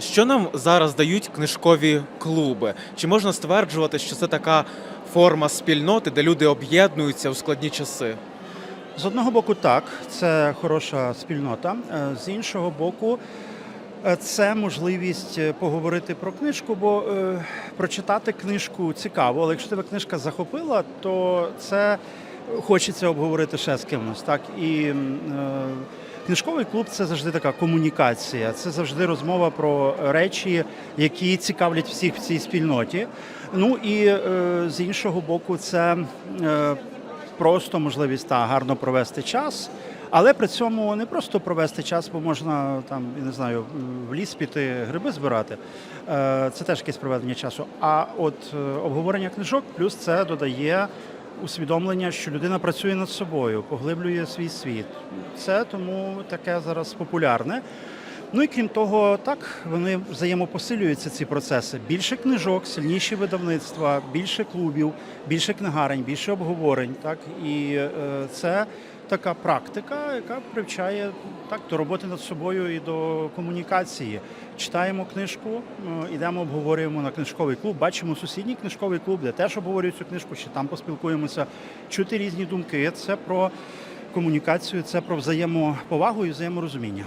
Що нам зараз дають книжкові клуби? Чи можна стверджувати, що це така форма спільноти, де люди об'єднуються у складні часи? З одного боку, так, це хороша спільнота. Е, З іншого боку, е, це можливість е, поговорити про книжку, бо е, прочитати книжку цікаво, але якщо тебе книжка захопила, то це хочеться обговорити ще з кимось. Так? І е, книжковий клуб це завжди така комунікація, це завжди розмова про речі, які цікавлять всіх в цій спільноті. Ну і е, з іншого боку, це. е, просто можливість та гарно провести час. Але при цьому не просто провести час, бо можна там, не знаю, в ліс піти гриби збирати. Е, Це теж якесь проведення часу. А от обговорення книжок, плюс це додає усвідомлення, що людина працює над собою, поглиблює свій світ. Це тому таке зараз популярне. Ну і крім того, так вони взаємопосилюються ці процеси. Більше книжок, сильніші видавництва, більше клубів, більше книгарень, більше обговорень. Так і е, це така практика, яка привчає так до роботи над собою і до комунікації. Читаємо книжку, е, йдемо, обговорюємо на книжковий клуб. Бачимо сусідній книжковий клуб, де теж обговорюють цю книжку, ще там поспілкуємося. Чути різні думки. Це про комунікацію, це про взаємоповагу і взаєморозуміння.